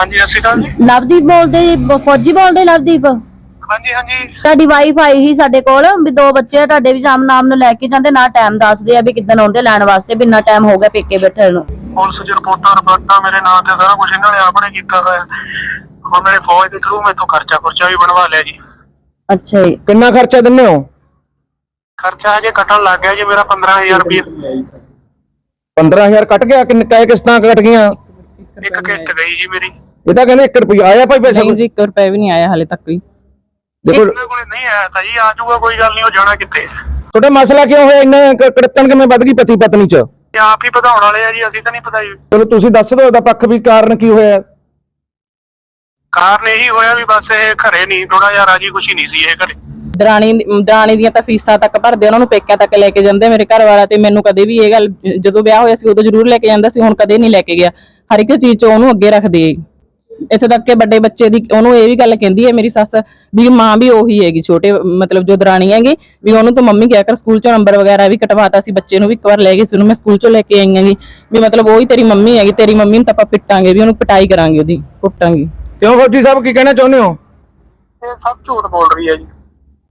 ਹਾਂਜੀ ਸਤਿ ਸ਼੍ਰੀ ਅਕਾਲ ਜੀ। ਲਵਦੀਪ ਬੋਲਦੇ ਜੀ, ਫੌਜੀ ਬੋਲਦੇ ਲਵਦੀਪ? ਹਾਂਜੀ ਹਾਂਜੀ। ਤੁਹਾਡੀ ਵਾਈਫ ਆਈ ਸੀ ਸਾਡੇ ਕੋਲ ਵੀ ਦੋ ਬੱਚੇ ਆ ਤੁਹਾਡੇ ਵੀ ਸ਼ਾਮ ਨਾਮ ਨੂੰ ਲੈ ਕੇ ਜਾਂਦੇ ਨਾ ਟਾਈਮ ਦੱਸਦੇ ਆ ਵੀ ਕਿੱਦਣ ਆਉਂਦੇ ਲੈਣ ਵਾਸਤੇ ਵੀ ਇੰਨਾ ਟਾਈਮ ਹੋ ਗਿਆ ਪੇਕੇ ਬੈਠੇ ਨੂੰ। ਪੁਲਿਸ ਚ ਰਿਪੋਰਟਾਂ ਰਿਪੋਰਟਾਂ ਮੇਰੇ ਨਾਂ ਤੇ ਸਾਰਾ ਕੁਝ ਇਹਨਾਂ ਨੇ ਆਪਣੇ ਕੀਤਾ ਹੋਇਆ। ਹੁਣ ਮੇਰੇ ਫੌਜ ਦੇ ਥਰੂ ਮੈਥੋਂ ਖਰਚਾ ਖੁਰਚਾ ਵੀ ਬਣਵਾ ਲਿਆ ਜੀ। ਅੱਛਾ ਜੀ। ਕਿੰਨਾ ਖਰਚਾ ਦਿੰਦੇ ਹੋ? ਖਰਚਾ ਹਜੇ ਕੱਟਣ ਲੱਗ ਗਿਆ ਜੀ ਮੇਰਾ 15000 ਰੁਪਏ। 15000 ਕੱਟ ਗਿਆ ਕਿੰਨੇ ਕੈ ਕਿਸ਼ਤਾਂ ਕੱਟ ਗਈਆਂ? ਇੱਕ ਕਿਸ਼ਤ ਗਈ ਜੀ ਮੇਰੀ। ਇਹ ਤਾਂ ਕਹਿੰਦੇ 1 ਰੁਪਿਆ ਆਇਆ ਭਾਈ ਪੈਸਾ ਨਹੀਂ ਜੀ 1 ਰੁਪਏ ਵੀ ਨਹੀਂ ਆਇਆ ਹਾਲੇ ਤੱਕ ਵੀ ਦੇਖੋ ਕੋਲੇ ਨਹੀਂ ਆਇਆ ਤਾਂ ਜੀ ਆ ਜਾਊਗਾ ਕੋਈ ਗੱਲ ਨਹੀਂ ਉਹ ਜਾਣਾ ਕਿੱਥੇ? ਤੁਹਾਡਾ ਮਸਲਾ ਕਿਉਂ ਹੋਇਆ? ਇੰਨਾ ਕੜਤਣ ਕਿਵੇਂ ਵੱਧ ਗਈ ਪਤੀ ਪਤਨੀ ਚ? ਇਹ ਆਪ ਹੀ ਵਧਾਉਣ ਵਾਲੇ ਆ ਜੀ ਅਸੀਂ ਤਾਂ ਨਹੀਂ ਪਤਾ ਜੀ ਚਲੋ ਤੁਸੀਂ ਦੱਸ ਦਿਓ ਇਹਦਾ ਪੱਖ ਵੀ ਕਾਰਨ ਕੀ ਹੋਇਆ? ਕਾਰਨ ਇਹੀ ਹੋਇਆ ਵੀ ਬਸ ਇਹ ਘਰੇ ਨਹੀਂ ਥੋੜਾ ਜਿਹਾ ਰਾਜੀ ਖੁਸ਼ੀ ਨਹੀਂ ਸੀ ਇਹ ਘਰੇ। ਦਰਾਣੀ ਦਰਾਣੀ ਦੀਆਂ ਤਾਂ ਫੀਸਾਂ ਤੱਕ ਭਰਦੇ ਉਹਨਾਂ ਨੂੰ ਪੇਕਿਆਂ ਤੱਕ ਲੈ ਕੇ ਜਾਂਦੇ ਮੇਰੇ ਘਰ ਵਾਲਾ ਤੇ ਮੈਨੂੰ ਕਦੇ ਵੀ ਇਹ ਗੱਲ ਜਦੋਂ ਵਿਆਹ ਹੋਇਆ ਸੀ ਉਦੋਂ ਜ਼ਰੂਰ ਲੈ ਕੇ ਜਾਂਦਾ ਸੀ ਹੁਣ ਕਦੇ ਨਹੀਂ ਲੈ ਕੇ ਗਿਆ। ਹਰ ਇੱਕ ਚੀਜ਼ 'ਚ ਉਹਨੂੰ ਅੱਗੇ ਰੱਖਦੇ ਆ ਇੱਥੇ ਤੱਕ ਕਿ ਵੱਡੇ ਬੱਚੇ ਦੀ ਉਹਨੂੰ ਇਹ ਵੀ ਗੱਲ ਕਹਿੰਦੀ ਹੈ ਮੇਰੀ ਸੱਸ ਵੀ ਮਾਂ ਵੀ ਉਹੀ ਹੈਗੀ ਛੋਟੇ ਮਤਲਬ ਜੋ ਦਰਾਣੀ ਹੈਗੀ ਵੀ ਉਹਨੂੰ ਤਾਂ ਮੰਮੀ ਕਿਹਾ ਕਰ ਸਕੂਲ 'ਚੋਂ ਨੰਬਰ ਵਗੈਰਾ ਵੀ ਕਟਵਾਤਾ ਸੀ ਬੱਚੇ ਨੂੰ ਵੀ ਇੱਕ ਵਾਰ ਲੈ ਗਈ ਸੀ ਉਹਨੂੰ ਮੈਂ ਸਕੂਲ 'ਚੋਂ ਲੈ ਕੇ ਆਈ ਹੈਗੀ ਵੀ ਮਤਲਬ ਉਹੀ ਤੇਰੀ ਮੰਮੀ ਹੈਗੀ ਤੇਰੀ ਮੰਮੀ ਨੂੰ ਤਾਂ ਆਪਾਂ ਪਿੱਟਾਂਗੇ ਵੀ ਉਹਨੂੰ ਪਿਟਾਈ ਕਰਾਂਗੇ ਉਹਦੀ ਕੁੱਟਾਂਗੇ। ਕਿਉਂ ਫੌਜੀ ਸਾਹਿਬ ਕੀ ਕਹਿਣਾ ਚਾਹੁੰਦੇ ਹੋ? ਇਹ ਸਭ ਝੂਠ ਬੋਲ ਰਹੀ ਹੈ ਜੀ।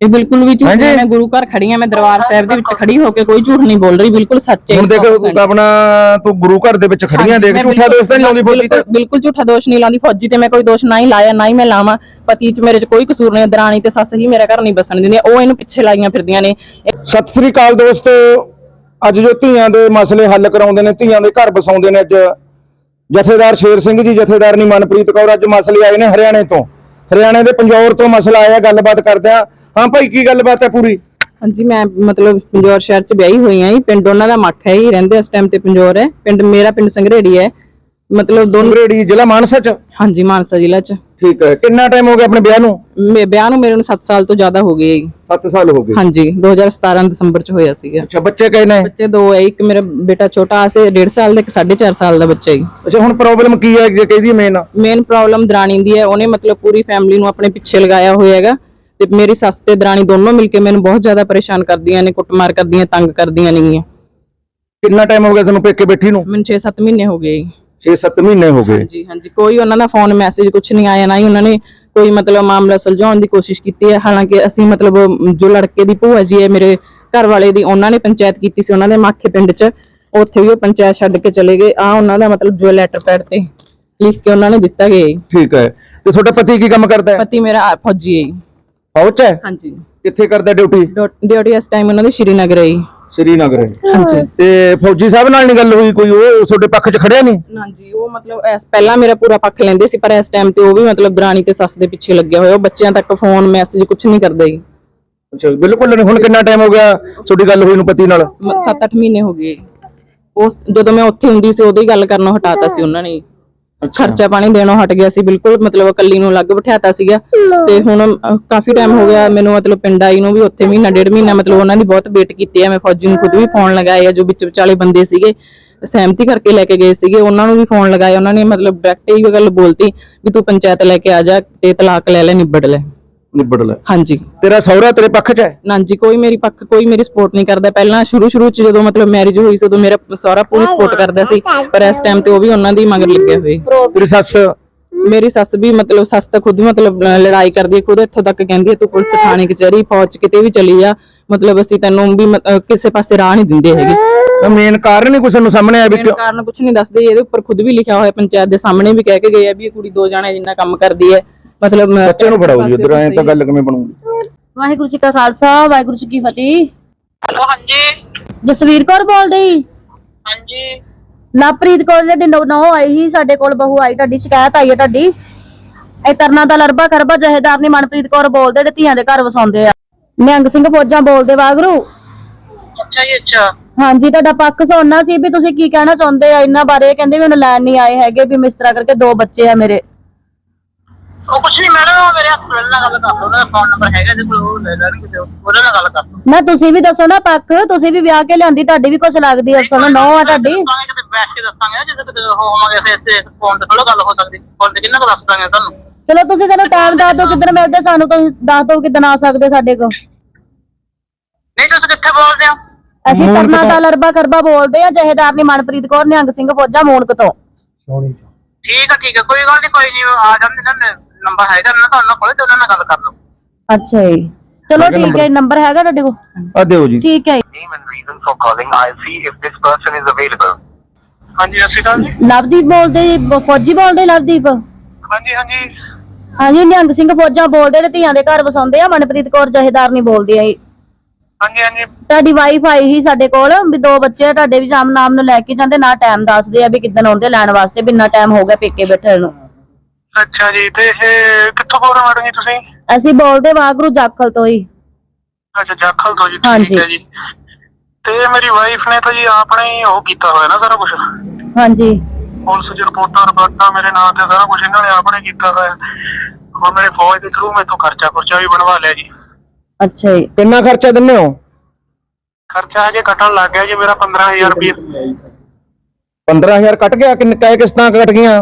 ਇਹ ਬਿਲਕੁਲ ਵੀ ਝੂਠ। ਨਹੀਂ ਮੈਂ ਗੁਰੂ ਘਰ ਖੜੀ ਆ ਮੈਂ ਦਰਬਾਰ ਸਾਹਿਬ ਦੇ ਵਿੱਚ ਖੜੀ ਹੋ ਕੇ ਕੋਈ ਝੂਠ ਨਹੀਂ ਬੋਲ ਰਹੀ ਬਿਲਕੁਲ ਸੱਚ ਹੈ ਹੁਣ ਦੇਖ 100% ਆਪਣਾ ਤੂੰ ਗੁਰੂ ਘਰ ਦੇ ਵਿੱਚ ਖੜੀਆਂ ਦੇਖ ਝੂਠਾ ਬਿਲਕੁਲ- ਦੋਸਤ ਨਹੀਂ ਲਾਉਂਦੀ ਫੌਜੀ ਤੇ। ਬਿਲਕੁਲ- ਝੂਠਾ ਦੋਸ਼ ਨਹੀਂ ਲਾਉਂਦੀ ਫੌਜੀ ਤੇ ਮੈਂ ਕੋਈ ਦੋਸ਼ ਨਾ ਹੀ ਲਾਇਆ ਨਾ ਹੀ ਮੈਂ ਲਾਵਾਂ। ਪਤੀ ਚ ਮੇਰੇ ਚ ਕੋਈ ਕਸੂਰ ਨਹੀਂ ਦਰਾਣੀ ਤੇ ਸੱਸ ਹੀ ਮੇਰਾ ਘਰ ਨਹੀਂ ਬਸਣ ਦਿੰਦੀਆਂ ਉਹ ਇਹਨੂੰ ਪਿੱਛੇ ਲਾਈਆਂ ਫਿਰਦੀਆਂ ਨੇ। ਸਤਿ ਸ੍ਰੀ ਅਕਾਲ ਦੋਸਤੋ ਅੱਜ ਜੋ ਧੀਆਂ ਦੇ ਮਸਲੇ ਹੱਲ ਕਰਾਉਂਦੇ ਨੇ ਧੀਆਂ ਦੇ ਘਰ ਬਸਾਉਂਦੇ ਨੇ ਅੱਜ। ਜਥੇਦਾਰ ਸ਼ੇਰ ਸਿੰਘ ਜੀ ਜਥੇਦਾਰਨੀ ਮਨਪ੍ਰੀਤ ਕੌਰ ਅੱਜ ਮਸਲੇ ਆਏ ਨੇ ਹਰਿਆਣੇ ਤੋਂ। ਹਰਿਆਣੇ ਦੇ ਪੰਜੌਰ ਤੋਂ ਮਸਲਾ ਆਇਆ ਗੱਲਬਾਤ ਕਰਦੇ ਆ ਹਾਂ ਭਾਈ ਕੀ ਗੱਲਬਾਤ ਹੈ ਪੂਰੀ? ਹਾਂਜੀ ਮੈਂ ਮਤਲਬ ਪੰਜੌਰ ਸ਼ਹਿਰ ਚ ਵਿਆਹੀ ਹੋਈ ਆਂ ਜੀ। ਪਿੰਡ ਉਹਨਾਂ ਦਾ ਮੱਖ ਹੈ ਰਹਿੰਦੇ ਇਸ ਟਾਈਮ ਤੇ ਪੰਜੌਰ ਹੈ। ਪਿੰਡ ਮੇਰਾ ਪਿੰਡ ਸੰਗਰੇੜੀ ਹੈ। ਮਤਲਬ ਦੋਨੋਂ ਡੁੰਗਰੇੜੀ ਜ਼ਿਲ੍ਹਾ ਮਾਨਸਾ ਚ? ਹਾਂਜੀ ਮਾਨਸਾ ਜ਼ਿਲ੍ਹਾ ਚ। ਠੀਕ ਹੈ। ਕਿੰਨਾ ਟਾਈਮ ਹੋ ਗਿਆ ਆਪਣੇ ਵਿਆਹ ਨੂੰ? ਮੇ ਵਿਆਹ ਨੂੰ ਮੇਰੇ ਨੂੰ 7 ਸਾਲ ਤੋਂ ਜ਼ਿਆਦਾ ਹੋ ਗਏ ਜੀ। 7 ਸਾਲ ਹੋ ਗਏ। ਹਾਂਜੀ 2017 ਦਸੰਬਰ ਚ ਹੋਇਆ ਸੀਗਾ। ਅੱਛਾ ਬੱਚੇ ਕਹੇ ਨੇ? ਬੱਚੇ ਦੋ ਹੈ ਇੱਕ ਮੇਰਾ ਬੇਟਾ ਛੋਟਾ ਸੇ 1.5 ਸਾਲ ਦਾ ਇੱਕ 4.5 ਸਾਲ ਦਾ ਬੱਚਾ ਹੈ ਅੱਛਾ ਹੁਣ ਪ੍ਰੋਬਲਮ ਕੀ ਹੈ? ਜੇ ਕਹਦੀ ਮੇਨ ਮੇਨ ਪ੍ਰੋਬਲਮ ਦਰਾਣੀ ਦੀ ਹੈ। ਉਹਨੇ ਮਤਲਬ ਪੂਰੀ ਫੈਮਿਲੀ ਨੂੰ ਆਪਣੇ ਪਿੱਛੇ ਲਗਾਇਆ ਹੋਇਆ ਹੈਗਾ। ਤੇ ਮੇਰੀ ਸੱਸ ਤੇ ਦਰਾਣੀ ਦੋਨੋਂ ਮਿਲ ਕੇ ਮੈਨੂੰ ਬਹੁਤ ਜ਼ਿਆਦਾ ਪਰੇਸ਼ਾਨ ਕਰਦੀਆਂ ਨੇ ਕੁੱਟਮਾਰ ਕਰਦੀਆਂ ਤੰਗ ਕਰਦੀਆਂ ਨੇਗੀਆਂ। ਕਿੰਨਾ ਟਾਈਮ ਹੋ ਗਿਆ ਤੁਹਾਨੂੰ ਪੇਕੇ ਬੈਠੀ ਨੂੰ? ਮੈਨੂੰ 6-7 ਮਹੀਨੇ ਹੋ ਗਏ। 6-7 ਮਹੀਨੇ ਹੋ ਗਏ। ਹਾਂਜੀ ਹਾਂਜੀ। ਕੋਈ ਉਹਨਾਂ ਦਾ ਫੋਨ ਮੈਸੇਜ ਕੁਝ ਨਹੀਂ ਆਇਆ ਨਾ ਹੀ ਉਹਨਾਂ ਨੇ ਕੋਈ ਮਤਲਬ ਮਾਮਲਾ ਸੁਲਝਾਉਣ ਦੀ ਕੋਸ਼ਿਸ਼ ਕੀਤੀ ਹੈ। ਹਾਲਾਂਕਿ ਅਸੀਂ ਮਤਲਬ ਜੋ ਲੜਕੇ ਦੀ ਭੂਆ ਜੀ ਹੈ ਮੇਰੇ ਘਰ ਵਾਲੇ ਦੀ ਉਹਨਾਂ ਨੇ ਪੰਚਾਇਤ ਕੀਤੀ ਸੀ ਉਹਨਾਂ ਦੇ ਮਾਖੇ ਪਿੰਡ 'ਚ। ਉੱਥੇ ਵੀ ਉਹ ਪੰਚਾਇਤ ਛੱਡ ਕੇ ਚਲੇ ਗਏ। ਆ ਉਹਨਾਂ ਦਾ ਮਤਲਬ ਜੋ ਲੈਟਰ ਪੈਡ ਤੇ ਲਿਖ ਕੇ ਉਹਨਾਂ ਨੇ ਦਿੱਤਾ ਗਿਆ ਜੀ। ਠੀਕ ਹੈ। ਤੇ ਤੁਹਾਡਾ ਪਤੀ ਕੀ ਕੰਮ ਕਰਦਾ ਹੈ? ਪਤੀ ਮੇਰਾ ਫੌਜੀ ਹੈ ਜੀ। ਫੌਜ ਹੈ? ਹਾਂਜੀ। ਕਿੱਥੇ ਕਰਦਾ ਡਿਊਟੀ? ਡਿਊਟੀ ਇਸ ਟਾਈਮ ਉਹਨਾਂ ਦੀ ਸ਼੍ਰੀਨਗਰ ਹੈ ਜੀ। ਸ਼੍ਰੀਨਗਰ ਹਾਂਜੀ। ਤੇ ਫੌਜੀ ਸਾਹਿਬ ਨਾਲ ਨਹੀਂ ਗੱਲ ਹੋਈ ਕੋਈ? ਉਹ ਤੁਹਾਡੇ ਪੱਖ 'ਚ ਖੜਿਆ ਨਹੀਂ ਹਾਂਜੀ ਉਹ ਮਤਲਬ ਇਸ ਪਹਿਲਾਂ ਮੇਰਾ ਪੂਰਾ ਪੱਖ ਲੈਂਦੇ ਸੀ ਪਰ ਇਸ ਟਾਈਮ ਤੇ ਉਹ ਵੀ ਮਤਲਬ ਦਰਾਣੀ ਤੇ ਸੱਸ ਦੇ ਪਿੱਛੇ ਲੱਗਿਆ ਹੋਇਆ। ਉਹ ਬੱਚਿਆਂ ਤੱਕ ਫੋਨ ਮੈਸੇਜ ਕੁਝ ਨਹੀਂ ਕਰਦਾ ਜੀ। ਅੱਛਾ ਬਿਲਕੁਲ ਨਹੀਂ ਹੁਣ ਕਿੰਨਾ ਟਾਈਮ ਹੋ ਗਿਆ ਤੁਹਾਡੀ ਗੱਲ ਹੋਈ ਨੂੰ ਪਤੀ ਨਾਲ? 7-8 ਮਹੀਨੇ ਹੋ ਗਏ। ਉਸ ਜਦੋਂ ਮੈਂ ਉੱਥੇ ਹੁੰਦੀ ਸੀ ਉਦੋਂ ਹੀ ਗੱਲ ਕਰਨੋਂ ਹਟਾਤਾ ਸੀ ਉਹਨਾਂ ਨੇ। ਖਰਚਾ ਪਾਣੀ ਦੇਣੋਂ ਹਟ ਗਿਆ ਸੀ ਬਿਲਕੁਲ ਮਤਲਬ ਇਕੱਲੀ ਨੂੰ ਅਲੱਗ ਬਿਠਾਤਾ ਸੀਗਾ। ਤੇ ਹੁਣ ਅਹ, ਕਾਫੀ ਟਾਈਮ ਹੋ ਗਿਆ ਮੈਨੂੰ ਮਤਲਬ ਪਿੰਡ ਆਈ ਨੂੰ ਵੀ ਉੱਥੇ ਮਹੀਨਾ ਡੇਢ ਮਹੀਨਾ ਮਤਲਬ ਉਹਨਾਂ ਦੀ ਬਹੁਤ ਵੇਟ ਕੀਤੀ ਹੈ ਮੈਂ ਫੌਜੀ ਨੂੰ ਖੁਦ ਵੀ ਫੋਨ ਲਗਾਏ ਆ ਜੋ ਵਿੱਚ ਵਿਚਾਲੇ ਬੰਦੇ ਸੀਗੇ। ਸਹਿਮਤੀ ਕਰਕੇ ਲੈ ਕੇ ਗਏ ਸੀਗੇ ਉਹਨਾਂ ਨੂੰ ਵੀ ਫੋਨ ਲਗਾਏ ਉਹਨਾਂ ਨੇ ਮਤਲਬ ਡਾਇਰੈਕਟ ਹੀ ਗੱਲ ਬੋਲਤੀ ਵੀ ਤੂੰ ਪੰਚਾਇਤ ਲੈ ਕੇ ਆ ਜਾ ਤੇ ਤਲਾਕ ਲੈ ਲੈ ਨਿਬੜ ਲੈ। ਨਿਬੜ ਲੈ। ਹਾਂਜੀ। ਤੇਰਾ ਸਹੁਰਾ ਤੇਰੇ ਪੱਖ 'ਚ ਹੈ? ਨਾਂਜੀ ਕੋਈ ਮੇਰੀ ਪੱਖ ਕੋਈ ਮੇਰੀ ਸਪੋਰਟ ਨਹੀਂ ਕਰਦਾ। ਪਹਿਲਾਂ ਸ਼ੁਰੂ ਸ਼ੁਰੂ ਚ ਜਦੋਂ ਮਤਲਬ ਮੈਰਿਜ ਹੋਈ ਸੀ ਉਦੋਂ ਮੇਰਾ ਸਹੁਰਾ ਪੂਰੀ ਸਪੋਰਟ ਕਰਦਾ ਸੀ। ਪਰ ਇਸ ਟਾਈਮ ਤੇ ਉਹ ਵੀ ਉਹਨਾਂ ਦੀ ਮਗਰ ਲੱਗਿਆ ਹੋਏ। ਤੇਰੀ ਸੱਸ? ਮੇਰੀ ਸੱਸ ਵੀ ਮਤਲਬ ਸੱਸ ਤਾਂ ਖੁਦ ਮਤਲਬ ਅਹ ਲੜਾਈ ਕਰਦੀ ਹੈ ਖੁਦ ਇੱਥੋਂ ਤੱਕ ਕਹਿੰਦੀ ਹੈ ਤੂੰ ਪੁਲਿਸ ਥਾਣੇ ਕਚਹਿਰੀ ਫੌਜ 'ਚ ਕਿਤੇ ਵੀ ਚਲੀ ਜਾ। ਮਤਲਬ ਅਸੀਂ ਤੈਨੂੰ ਵੀ ਮਤ- ਅਹ ਕਿਸੇ ਪਾਸੇ ਰਾਹ ਨਹੀਂ ਦਿੰਦੇ ਹੈਗੇ। ਮੇਨ ਕਾਰਨ ਹੀ ਕੁਛ ਨੂੰ ਸਾਹਮਣੇ ਆਇਆ ਵੀ ਮੇਨ ਕਿਉਂ? ਕਾਰਨ ਕੁਝ ਨਹੀਂ ਦੱਸਦੇ। ਇਹਦੇ ਉੱਪਰ ਖੁਦ ਵੀ ਲਿਖਿਆ ਹੋਇਆ ਪੰਚਾਇਤ ਦੇ ਸਾਹਮਣੇ ਵੀ ਕਹਿ ਕੇ ਗਏ ਆ ਵੀ ਇਹ ਕੁੜੀ ਦੋ ਜਾਣੇ ਜਿੰਨਾ ਕੰਮ ਕਰਦੀ ਹੈ। ਮਤਲਬ ਮੈਂ- ਬੱਚੇ ਨੂੰ ਫੜਾਓ ਜੀ ਉਧਰ ਐਂ ਤਾਂ ਗੱਲ ਕਿਵੇਂ ਬਣੂਗੀ? ਵਾਹਿਗੁਰੂ ਜੀ ਕਾ ਖਾਲਸਾ ਵਾਹਿਗੁਰੂ ਜੀ ਕੀ ਫਤਿਹ। ਹੈਲੋ ਹਾਂਜੀ। ਜਸਵੀਰ ਕੌਰ ਬੋਲਦੇ ਜੀ? ਹਾਂਜੀ। ਲਵਪ੍ਰੀਤ ਕੌਰ ਜਿਹੜੀ ਨੌ ਨੌ ਆਈ ਸੀ ਸਾਡੇ ਕੋਲ ਬਹੂ ਆਈ ਤੁਹਾਡੀ ਸ਼ਿਕਾਇਤ ਆਈ ਹੈ ਤੁਹਾਡੀ। ਇਹ ਤਰਨਾ ਦਾ ਲਰਬਾ ਕਰਬਾ ਜਹੇਦਾਰ ਨੇ ਮਨਪ੍ਰੀਤ ਕੌਰ ਬੋਲਦੇ ਜਿਹੜੇ ਧੀਆਂ ਦੇ ਘਰ ਵਸਾਉਂਦੇ ਆ। ਨਿਹੰਗ ਸਿੰਘ ਫੌਜਾਂ ਬੋਲਦੇ ਵਾਗਰੂ ਅੱਛਾ ਜੀ ਅੱਛਾ। ਹਾਂਜੀ ਤੁਹਾਡਾ ਪੱਖ ਸੁਣਨਾ ਸੀ ਵੀ ਤੁਸੀਂ ਕੀ ਕਹਿਣਾ ਚਾਹੁੰਦੇ ਆ ਇਹਨਾਂ ਬਾਰੇ। ਕਹਿੰਦੇ ਵੀ ਮੈਨੂੰ ਲੈਣ ਨਹੀਂ ਆਏ ਹੈਗੇ ਵੀ ਮਿਸਤਰਾ ਕਰਕੇ ਦੋ ਬੱਚੇ ਆ ਮੇਰੇ। ਉਹ ਕੁਛ ਨਹੀਂ ਮੈਡਮ ਉਹ ਮੇਰੇ ਹੱਥ ਨਾਲ ਗੱਲ ਕਰ ਲਓ ਉਹਦਾ ਫੋਨ ਨੰਬਰ ਹੈਗਾ ਜੇ ਕੋਈ ਉਹ ਲੈ ਲੈਣਗੇ ਤੇ ਉਹਦੇ ਨਾਲ ਗੱਲ ਕਰ ਲਓ। ਨਾ ਤੁਸੀਂ ਵੀ ਦੱਸੋ ਨਾ ਪੱਖ ਤੁਸੀਂ ਵੀ ਵਿਆਹ ਕੇ ਲਿਆਂਦੀ ਤੁਹਾਡੀ ਵੀ ਕੁਛ ਲੱਗਦੀ ਐ ਸੁਣੋ ਨੌ ਆ ਤੁਹਾਡੀ। ਦੱਸਾਂਗੇ ਕਿਤੇ ਬੈਠ ਕੇ ਦੱਸਾਂਗੇ ਜਦੋਂ ਕਿਤੇ ਹੋਵਾਂਗੇ ਇਸੇ ਇਸੇ ਫੋਨ ਤੇ ਥੋੜਾ ਗੱਲ ਹੋ ਸਕਦੀ ਫੋਨ ਤੇ ਕਿੰਨਾ ਕੁ ਦੱਸ ਦਾਂਗੇ ਤੁਹਾਨੂੰ? ਚਲੋ ਤੁਸੀਂ ਸਾਨੂੰ ਟਾਈਮ ਦੱਸ ਦਿਓ ਕਿੱਦਣ ਮਿਲਦੇ ਸਾਨੂੰ ਤੁਸੀਂ ਦੱਸ ਦਿਓ ਕਿੱਦਣ ਆ ਸਕਦੇ ਸਾਡੇ ਕੋਲ। ਨਹੀਂ ਤੁਸੀਂ ਕਿੱਥੇ ਬੋਲਦੇ ਹੋ? ਅਸੀਂ ਤਰਨਾ ਦਾ ਲਰਬਾ ਕਰਬਾ ਬੋਲਦੇ ਆ ਜਹੇਦਾਰ ਨੇ ਮਨਪ੍ਰੀਤ ਕੌਰ ਨਿਹੰਗ ਸਿੰਘ ਫੌਜਾਂ ਮੂਣਕ ਤੋਂ। ਠੀਕ ਆ ਠੀਕ ਆ ਕੋਈ ਗੱਲ ਨਹੀਂ ਕੋਈ ਨਹੀਂ ਆ ਜਾਂਦੇ ਨਾ। ਨੰਬਰ ਹੈਗਾ ਨਾ ਤੁਹਾਨੂੰ ਕੋਲੇ ਤੇ ਉਹਨਾਂ ਨਾਲ ਗੱਲ ਕਰ ਲਓ ਅੱਛਾ ਜੀ। ਚਲੋ ਹੈਗਾ ਠੀਕ ਹੈ ਨੰਬਰ ਹੈਗਾ ਤੁਹਾਡੇ ਕੋਲ? ਆ ਦਿਓ ਜੀ। ਠੀਕ ਹੈ। ਜੀ। name and reason for calling. I'll see if this person is available. ਹਾਂਜੀ ਸ਼੍ਰੀ ਅਕਾਲ ਜੀ। ਲਵਦੀਪ ਬੋਲਦੇ ਜੀ, ਬ- ਫੌਜੀ ਬੋਲਦੇ ਲਵਦੀਪ ਹਾਂਜੀ ਹਾਂਜੀ। ਹਾਂਜੀ ਨਿਹੰਗ ਸਿੰਘ ਫੌਜਾਂ ਬੋਲਦੇ ਨੇ ਧੀਆਂ ਦੇ ਘਰ ਵਸਾਉਂਦੇ ਆ ਮਨਪ੍ਰੀਤ ਕੌਰ ਜਹੇਦਾਰ ਨਹੀਂ ਬੋਲਦੀ ਆ ਜੀ ਹਾਂਜੀ ਹਾਂਜੀ। ਤੁਹਾਡੀ ਵਾਈਫ ਆਈ ਸੀ ਸਾਡੇ ਕੋਲ ਵੀ ਦੋ ਬੱਚੇ ਆ ਤੁਹਾਡੇ ਵੀ ਸ਼ਾਮ ਨਾਮ ਨੂੰ ਲੈ ਕੇ ਜਾਂਦੇ ਨਾ ਟਾਈਮ ਦੱਸਦੇ ਆ ਵੀ ਕਿੱਦਣ ਆਉਂਦੇ ਲੈਣ ਵਾਸਤੇ ਵੀ ਇੰਨਾ ਟਾਈਮ ਹੋ ਗਿਆ ਪੇਕੇ ਬੈਠੇ ਨੂੰ। ਅੱਛਾ ਜੀ ਤੇ ਇਹ ਕਿੱਥੋਂ ਬੋਲ ਰਹੇ ਮੈਡਮ ਜੀ ਤੁਸੀਂ? ਅਸੀਂ ਬੋਲਦੇ ਵਾਗਰੂ ਜਾਖਲ ਤੋਂ ਹੀ। ਅੱਛਾ ਜਾਖਲ ਤੋਂ ਜੀ ਹਾਂਜੀ। ਠੀਕ ਹੈ ਜੀ। ਤੇ ਮੇਰੀ ਵਾਈਫ ਨੇ ਤਾਂ ਜੀ ਆਪਣੇ ਹੀ ਉਹ ਕੀਤਾ ਹੋਇਆ ਨਾ ਸਾਰਾ ਕੁਝ ਹਾਂਜੀ। ਪੁਲਿਸ ਚ ਰਿਪੋਰਟਾਂ ਰਿਪੋਰਟਾਂ ਮੇਰੇ ਨਾਂ ਤੇ ਸਾਰਾ ਕੁਝ ਇਹਨਾਂ ਨੇ ਆਪਣੇ ਕੀਤਾ ਹੋਇਆ। ਹੁਣ ਮੇਰੇ ਫੌਜ ਦੇ ਥਰੂ ਮੈਥੋਂ ਖਰਚਾ ਖੁਰਚਾ ਵੀ ਬਣਵਾ ਲਿਆ ਜੀ। ਅੱਛਾ ਜੀ। ਕਿੰਨਾ ਖਰਚਾ ਦਿੰਨੇ ਹੋ? ਖਰਚਾ ਹਜੇ ਕੱਟਣ ਲੱਗ ਗਿਆ ਜੀ ਮੇਰਾ 15000 ਰੁਪਏ 15000 ਕੱਟ ਗਿਆ? ਕਿੰਨੇ ਕਾਇ ਕਿਸ਼ਤਾਂ ਕੱਟ ਗਈਆਂ?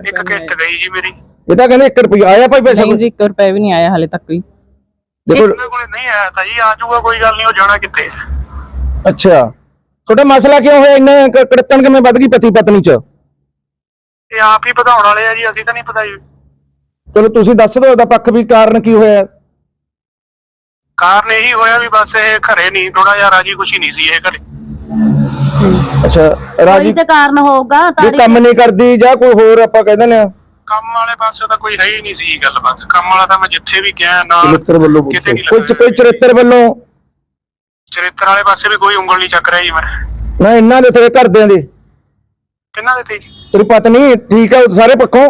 ਇੱਕ ਕਿਸ਼ਤ ਗਈ ਜੀ ਮੇਰੀ। ਇਹ ਤਾਂ ਕਹਿੰਦੇ 1 ਰੁਪਿਆ ਆਇਆ ਭਾਈ ਪੈਸਾ ਨਹੀਂ ਜੀ 1 ਰੁਪਏ ਵੀ ਨਹੀਂ ਆਇਆ ਹਾਲੇ ਤੱਕ ਵੀ ਦੇਖੋ ਮੇਰੇ ਕੋਲ ਨਹੀਂ ਆਇਆ ਤਾਂ ਜੀ ਆ ਜਾਊਗਾ ਕੋਈ ਗੱਲ ਨਹੀਂ ਉਹ ਜਾਣਾ ਕਿੱਥੇ ਅੱਛਾ। ਤੁਹਾਡਾ ਮਸਲਾ ਕਿਉਂ ਹੋਇਆ? ਇੰਨਾ ਕ- ਕੜਤਣ ਕਿਵੇਂ ਵੱਧ ਗਈ ਪਤੀ ਪਤਨੀ ਚ? ਇਹ ਆਪ ਹੀ ਵਧਾਉਣ ਵਾਲੇ ਆ ਜੀ ਅਸੀਂ ਤਾਂ ਨਹੀਂ ਵਧਾਈ। ਚਲੋ ਤੁਸੀਂ ਦੱਸ ਦਿਓ ਉਹਦਾ ਪੱਖ ਵੀ ਕਾਰਨ ਕੀ ਹੋਇਆ? ਕਾਰਨ ਇਹੀ ਹੋਇਆ ਵੀ ਬਸ ਇਹ ਘਰੇ ਨਹੀਂ ਥੋੜਾ ਜਿਹਾ ਰਾਜੀ ਖੁਸ਼ੀ ਨਹੀਂ ਸੀ ਇਹ ਘਰੇ। ਅੱਛਾ ਕੋਈ ਰਾਜੀ ਤੇ ਕਾਰਨ ਹੋਊਗਾ ਜੇ ਕੰਮ ਨਹੀਂ ਕਰਦੀ ਜਾਂ ਕੋਈ ਹੋਰ ਆਪਾਂ ਕਹਿ ਦਿੰਦੇ ਆ ਕੰਮ ਵਾਲੇ ਪਾਸੇ ਤਾਂ ਕੋਈ ਹੈ ਹੀ ਨਹੀਂ ਸੀ ਗੱਲ ਬਸ। ਕੰਮ ਵਾਲਾ ਤਾਂ ਮੈਂ ਜਿੱਥੇ ਵੀ ਗਿਆ ਨਾ ਚਰਿੱਤਰ ਵੱਲੋਂ ਕਿਤੇ ਨਹੀਂ ਕੋਈ ਕੋਈ ਚਰਿੱਤਰ ਵੱਲੋਂ? ਚਰਿੱਤਰ ਵਾਲੇ ਪਾਸੇ ਵੀ ਕੋਈ ਉਂਗਲ ਨਹੀਂ ਚੱਕ ਰਿਹਾ ਜੀ ਮੈਂ ਨਾ ਇਹਨਾਂ ਦੇ ਤੇਰੇ ਘਰਦਿਆਂ ਦੇ। ਕਿੰਨਾ ਦੇ ਤੇ? ਜੀ? ਤੇਰੀ ਪਤਨੀ ਠੀਕ ਹੈ ਸਾਰੇ ਪੱਖੋਂ?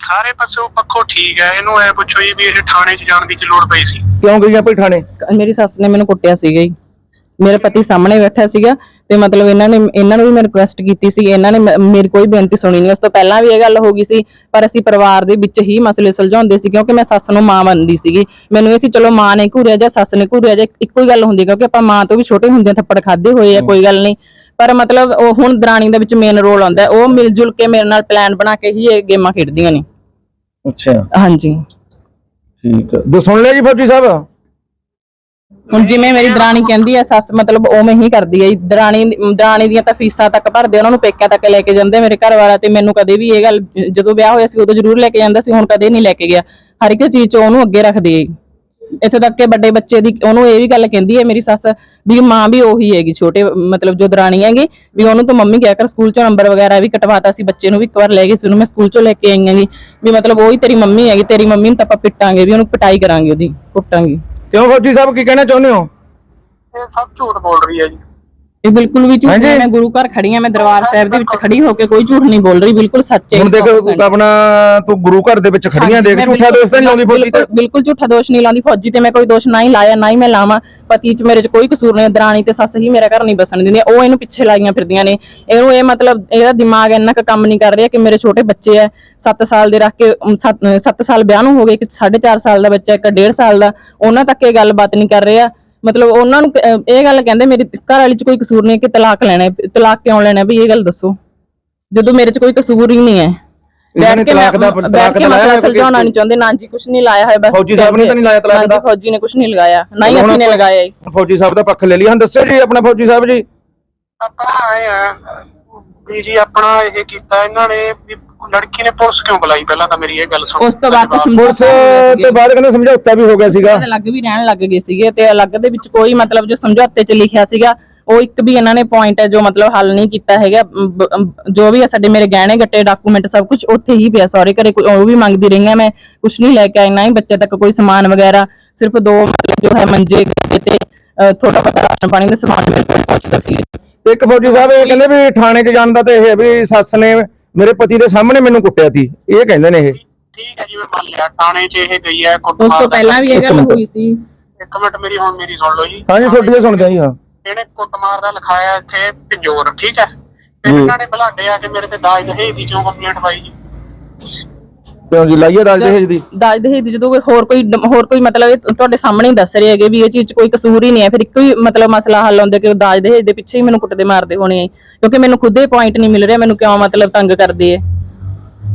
ਸਾਰੇ ਪਾਸੇ ਪੱਖੋਂ ਠੀਕ ਹੈ ਇਹਨੂੰ ਐ ਪੁੱਛੋ ਜੀ ਵੀ ਇਹ ਥਾਣੇ 'ਚ ਜਾਣ ਦੀ ਕੀ ਲੋੜ ਪਈ ਸੀ। ਕਿਉਂ ਗਈਆਂ ਭਾਈ ਥਾਣੇ? ਮੇਰੀ ਸੱਸ ਨੇ ਮੈਨੂੰ ਕੁੱਟਿਆ ਸੀਗਾ ਜੀ। ਮੇਰੇ ਪਤੀ ਸਾਹਮਣੇ ਬੈਠਾ ਸੀਗਾ। ਤੇ ਮਤਲਬ ਇਹਨਾਂ ਨੇ ਇਹਨਾਂ ਨੂੰ ਵੀ ਮੈਂ ਰਿਕੁਐਸਟ ਕੀਤੀ ਸੀ ਇਹਨਾਂ ਨੇ ਮ- ਮੇਰੀ ਕੋਈ ਬੇਨਤੀ ਸੁਣੀ ਨਹੀਂ ਉਸ ਤੋਂ ਪਹਿਲਾਂ ਵੀ ਇਹ ਗੱਲ ਹੋ ਗਈ ਸੀ ਪਰ ਅਸੀਂ ਪਰਿਵਾਰ ਦੇ ਵਿੱਚ ਹੀ ਮਸਲੇ ਸੁਲਝਾਉਂਦੇ ਸੀ ਕਿਉਂਕਿ ਮੈਂ ਸੱਸ ਨੂੰ ਮਾਂ ਮੰਨਦੀ ਸੀਗੀ। ਮੈਨੂੰ ਇਹ ਸੀ ਚਲੋ ਮਾਂ ਨੇ ਘੂਰਿਆ ਜਾਂ ਸੱਸ ਨੇ ਘੂਰਿਆ ਜਾਂ ਇੱਕੋ ਹੀ ਗੱਲ ਹੁੰਦੀ ਹੈ ਕਿਉਂਕਿ ਆਪਾਂ ਮਾਂ ਤੋਂ ਵੀ ਛੋਟੇ ਹੁੰਦੇ ਥੱਪੜ ਖਾਦੇ ਹੋਏ ਆ ਕੋਈ ਗੱਲ ਨਹੀਂ ਪਰ ਮਤਲਬ ਉਹ ਹੁਣ ਦਰਾਣੀ ਦੇ ਵਿੱਚ ਮੇਨ ਰੋਲ ਆਉਂਦਾ ਹੈ। ਉਹ ਮਿਲ ਜੁਲ ਕੇ ਮੇਰੇ ਨਾਲ ਪਲਾਨ ਬਣਾ ਕੇ ਹੀ ਇਹ ਗੇਮਾਂ ਖੇਡਦੀਆਂ ਨੇ। ਅੱਛਾ। ਹਾਂਜੀ। ਠੀਕ ਹੈ ਜੋ ਸੁਣ ਲਿਆ ਜੀ ਫੌਜੀ ਸਾਹਿਬ? ਹੁਣ ਜਿਵੇਂ ਮੇਰੀ ਦਰਾਣੀ ਕਹਿੰਦੀ ਐ ਸੱਸ ਮਤਲਬ ਉਵੇਂ ਹੀ ਕਰਦੀ ਐ ਦਰਾਣੀ ਦਰਾਣੀ ਦੀਆਂ ਤਾਂ ਫੀਸਾਂ ਤੱਕ ਭਰਦੇ ਉਹਨਾਂ ਨੂੰ ਪੇਕਿਆਂ ਤੱਕ ਲੈ ਕੇ ਜਾਂਦੇ ਮੇਰੇ ਘਰ ਵਾਲਾ ਤੇ ਮੈਨੂੰ ਕਦੇ ਵੀ ਇਹ ਗੱਲ ਜਦੋਂ ਵਿਆਹ ਹੋਇਆ ਸੀ ਉਦੋਂ ਜ਼ਰੂਰ ਲੈ ਕੇ ਜਾਂਦਾ ਸੀ ਹੁਣ ਕਦੇ ਨਹੀਂ ਲੈ ਕੇ ਗਿਆ। ਹਰ ਇੱਕ ਚੀਜ਼ 'ਚ ਉਹਨੂੰ ਅੱਗੇ ਰੱਖਦੀ ਐ ਇੱਥੇ ਤੱਕ ਕਿ ਵੱਡੇ ਬੱਚੇ ਦੀ ਉਹਨੂੰ ਇਹ ਵੀ ਗੱਲ ਕਹਿੰਦੀ ਐ ਮੇਰੀ ਸੱਸ ਵੀ ਮਾਂ ਵੀ ਉਹੀ ਹੈਗੀ ਛੋਟੇ ਮਤਲਬ ਜੋ ਦਰਾਣੀ ਹੈਗੀ ਵੀ ਉਹਨੂੰ ਤਾਂ ਮੰਮੀ ਕਿਹਾ ਕਰ ਸਕੂਲ 'ਚੋਂ ਨੰਬਰ ਵਗੈਰਾ ਵੀ ਕਟਵਾਤਾ ਸੀ ਬੱਚੇ ਨੂੰ ਵੀ ਇੱਕ ਵਾਰ ਲੈ ਗਈ ਸੀ ਉਹਨੂੰ ਮੈਂ ਸਕੂਲ 'ਚੋਂ ਲੈ ਕੇ ਆਈ ਹੈਗੀ। ਵੀ ਮਤਲਬ ਉਹੀ ਤੇਰੀ ਮੰਮੀ ਹੈਗੀ ਤੇਰੀ ਮੰਮੀ ਨੂੰ ਤਾਂ ਆਪਾਂ ਪਿੱਟਾਂਗੇ ਵੀ ਉਹਨੂੰ ਪਿਟਾਈ ਕਰਾਂਗੇ ਉਹਦੀ ਕੁੱਟਾਂਗੇ। ਕਿਉਂ ਫੌਜੀ ਸਾਹਿਬ ਕੀ ਕਹਿਣਾ ਚਾਹੁੰਦੇ ਹੋ? ਇਹ ਸਭ ਝੂਠ ਬੋਲ ਰਹੀ ਹੈ ਜੀ। ਇਹ ਬਿਲਕੁਲ ਵੀ ਝੂਠ। ਨਹੀਂ ਮੈਂ ਗੁਰੂ ਘਰ ਖੜੀ ਆ ਮੈਂ ਦਰਬਾਰ ਸਾਹਿਬ ਦੇ ਵਿੱਚ ਖੜੀ ਹੋ ਕੇ ਕੋਈ ਝੂਠ ਨਹੀਂ ਬੋਲ ਰਹੀ ਬਿਲਕੁਲ ਸੱਚ ਹੁਣ ਦੇਖ 100% ਆਪਣਾ ਤੂੰ ਗੁਰੂ ਘਰ ਦੇ ਵਿੱਚ ਖੜੀਆਂ ਦੇਖ ਝੂਠਾ ਦੋਸਤ ਨਹੀਂ ਲਾਉਂਦੀ ਫੌਜੀ ਤੇ ਬਿਲਕੁਲ- ਝੂਠਾ ਦੋਸ਼ ਨਹੀਂ ਲਾਉਂਦੀ ਫੌਜੀ ਤੇ ਮੈਂ ਕੋਈ ਦੋਸ਼ ਨਾ ਹੀ ਲਾਇਆ ਨਾ ਹੀ ਮੈਂ ਲਾਵਾਂ ਪਤੀ ਚ ਮੇਰੇ ਚ ਕੋਈ ਕਸੂਰ ਨਹੀਂ ਦਰਾਣੀ ਤੇ ਸੱਸ ਹੀ ਮੇਰਾ ਘਰ ਨਹੀਂ ਬਸਣ ਦਿੰਦੀ ਉਹ ਇਹਨੂੰ ਪਿੱਛੇ ਲਾਈਆਂ ਫਿਰਦੀਆਂ ਨੇ ਇਹਨੂੰ ਇਹ ਮਤਲਬ ਇਹਦਾ ਦਿਮਾਗ ਇੰਨਾ ਕੁ ਕੰਮ ਨਹੀਂ ਕਰ ਰਿਹਾ ਕਿ ਮੇਰੇ ਛੋਟੇ ਬੱਚੇ ਐ 7 ਸਾਲ ਦੇ ਰੱਖ ਕੇ 7 ਸਾਲ ਵਿਆਹ ਨੂੰ ਹੋ ਗਏ ਇੱਕ 4.5 ਸਾਲ ਦਾ ਬੱਚਾ ਇੱਕ 1.5 ਸਾਲ ਦਾ ਉਹਨਾਂ ਤੱਕ ਇਹ ਗੱਲਬਾਤ ਨਹੀਂ ਕਰ ਰਿਹਾ ਮਤਲਬ ਉਹਨਾਂ ਨੂੰ ਕ- ਅਹ ਇਹ ਗੱਲ ਕਹਿੰਦੇ ਮੇਰੀ ਘਰ ਵਾਲੀ ਚ ਕੋਈ ਕਸੂਰ ਨਹੀਂ ਕਿ ਤਲਾਕ ਲੈਣਾ ਹੈ। ਤਲਾਕ ਕਿਉਂ ਲੈਣਾ ਹੈ ਵੀ ਇਹ ਗੱਲ ਦੱਸੋ ਜਦੋਂ ਮੇਰੇ ਚ ਕੋਈ ਕਸੂਰ ਹੀ ਨਹੀਂ ਹੈ ਇਹਨਾਂ ਨੇ ਬੈਠ ਕੇ ਮੈਂ ਤਲਾਕ ਦਾ- ਬੈਠ ਤਲਾਕ ਕੇ ਦਾ ਲਾਇਆ ਮਸਲਾ ਹੋਇਆ ਕੋਈ ਸੁਲਝਾਉਣਾ ਨਹੀਂ ਚਾਹੁੰਦੇ ਨਾ ਜੀ ਕੁਝ ਨਹੀਂ ਲਾਇਆ ਹੋਇਆ ਬਸ ਫੌਜੀ ਸਾਹਿਬ ਨੇ ਤਾਂ ਨਹੀਂ ਲਾਇਆ ਤਲਾਕ ਨਾ ਜੀ, ਦਾ? ਫੌਜੀ ਨੇ ਕੁਝ ਨਹੀਂ ਲਗਾਇਆ ਨਾ ਹੀ ਹੁਣ ਅਸੀਂ ਨੇ ਆਪਾਂ- ਲਗਾਇਆ ਜੀ ਫੌਜੀ ਸਾਹਿਬ ਦਾ ਪੱਖ ਲੈ ਲਈ ਹਾਂ ਦੱਸੋ ਜੀ ਆਪਣਾ ਫੌਜੀ ਸਾਹਿਬ ਜੀ ਆਪਣਾ ਆਏ ਆ ਵੀ ਜੀ ਆਪਣਾ ਇਹ ਕੀਤਾ ਇਹਨਾਂ ਨੇ ਵੀ ਲੜਕੀ ਨੇ ਪੁਲਿਸ ਕਿਉਂ ਬੁਲਾਈ? ਪਹਿਲਾਂ ਤਾਂ ਮੇਰੀ ਇਹ ਗੱਲ ਸੁਣ। ਉਸ ਤੋਂ ਬਾਅਦ ਤਾਂ ਪੁਲਿਸ ਤੇ ਬਾਅਦ ਕਹਿੰਦੇ ਸਮਝੌਤਾ ਵੀ ਹੋ ਗਿਆ ਸੀਗਾ। ਅਲੱਗ ਵੀ ਰਹਿਣ ਲੱਗ ਗਏ ਸੀਗੇ ਤੇ ਅਲੱਗ ਦੇ ਵਿੱਚ ਕੋਈ ਮਤਲਬ ਜੋ ਸਮਝੌਤੇ 'ਚ ਲਿਖਿਆ ਸੀਗਾ ਉਹ ਇੱਕ ਵੀ ਇਹਨਾਂ ਨੇ ਪੁਆਇੰਟ ਹੈ ਜੋ ਮਤਲਬ ਹੱਲ ਨਹੀਂ ਕੀਤਾ ਹੈਗਾ। ਅਮ, ਬ- ਅਮ, ਜੋ ਵੀ ਹੈ ਸਾਡੇ ਮੇਰੇ ਗਹਿਣੇ ਗੱਟੇ ਡਾਕੂਮੈਂਟ ਸਭ ਕੁਝ ਉੱਥੇ ਹੀ ਪਿਆ। ਸਹੁਰੇ ਘਰੇ ਕੋਈ ਉਹ ਵੀ ਮੰਗਦੀ ਰਹੀ ਹਾਂ ਮੈਂ। ਕੁਝ ਨਹੀਂ ਲੈ ਕੇ ਆਈ ਨਾ ਹੀ ਬੱਚੇ ਤੱਕ ਕੋਈ ਸਮਾਨ ਵਗੈਰਾ। ਸਿਰਫ ਦੋ ਮਤਲਬ ਜੋ ਹੈ ਮੰਜੇ ਗੱਦੇ ਤੇ ਅ, ਥੋੜਾ ਬਹੁਤਾ ਰਾਸ਼ਨ ਪਾਣੀ ਦਾ ਸਮਾਨ ਮੇਰੇ ਕੋਲ ਪਹੁੰਚਦਾ ਸੀ। ਤੇ ਇੱਕ ਫੌਜੀ ਸਾਹਿਬ ਇਹ ਕਹਿੰਦੇ ਵੀ ਥਾਣੇ 'ਚ ਜਾਣ ਦਾ ਤੇ ਇਹ ਵੀ ਸੱਸ ਨੇ ਮੇਰੇ ਪਤੀ ਦੇ ਸਾਹਮਣੇ ਮੈਨੂੰ ਕੁੱਟਿਆ ਸੀ ਇਹ ਕਹਿੰਦੇ ਨੇ ਇਹ। ਠੀਕ ਹੈ ਜੀ ਮੈਂ ਮੰਨ ਲਿਆ ਥਾਣੇ 'ਚ ਇਹ ਗਈ ਹੈ ਉਸ ਕੁੱਟਮਾਰ ਤੋਂ ਪਹਿਲਾਂ ਵੀ ਇਹ ਗੱਲ। ਹੋਈ ਸੀ। ਇੱਕ ਮਿੰਟ ਮੇਰੀ ਹੁਣ ਮੇਰੀ ਸੁਣ ਲਓ ਜੀ। ਹਾਂਜੀ ਤੁਹਾਡੀ ਇਹ ਸੁਣਦੇ ਆ ਜੀ ਹਾਂ। ਇਹਨੇ ਕੁੱਟਮਾਰ ਦਾ ਲਿਖਾਇਆ ਇੱਥੇ ਪਿੰਜੋਰ ਠੀਕ ਹੈ? ਤੇ। ਇਹਨਾਂ ਨੇ ਬਲਾਡੇ ਆ ਕੇ ਮੇਰੇ ਤੇ ਦਾਜ ਦਹੇਜ ਦੀ ਕਿਉਂ ਕੰਪਲੇਂਟ ਪਾਈ ਜੀ। ਕਿਉਂ ਜੀ ਲਾਈਏ ਦਾਜ ਦਹੇਜ ਦੀ? ਦਾਜ ਦਹੇਜ ਦੀ ਜਦੋਂ ਕੋਈ ਹੋਰ ਕੋਈ ਹੋਰ ਕੋਈ ਮਤਲਬ ਇਹ ਤੁਹਾਡੇ ਸਾਹਮਣੇ ਹੀ ਦੱਸ ਰਹੇ ਹੈਗੇ ਵੀ ਇਹ ਚੀਜ਼ 'ਚ ਕੋਈ ਕਸੂਰ ਹੀ ਨਹੀਂ ਹੈ ਫਿਰ ਇੱਕੋ ਹੀ ਮਤਲਬ ਮਸਲਾ ਹੱਲ ਹੁੰਦਾ ਕਿ ਉਹ ਦਾਜ ਦਹੇਜ ਦੇ ਪਿੱਛੇ ਹੀ ਮੈਨੂੰ ਕੁੱਟਦੇ ਮਾਰਦੇ ਹੋਣੇ ਆ ਕਿਉਂਕਿ ਮੈਨੂੰ ਖੁਦ ਇਹ ਪੁਆਇੰਟ ਨਹੀਂ ਮਿਲ ਰਿਹਾ ਮੈਨੂੰ ਕਿਉਂ ਮਤਲਬ ਤੰਗ ਕਰਦੇ ਆ।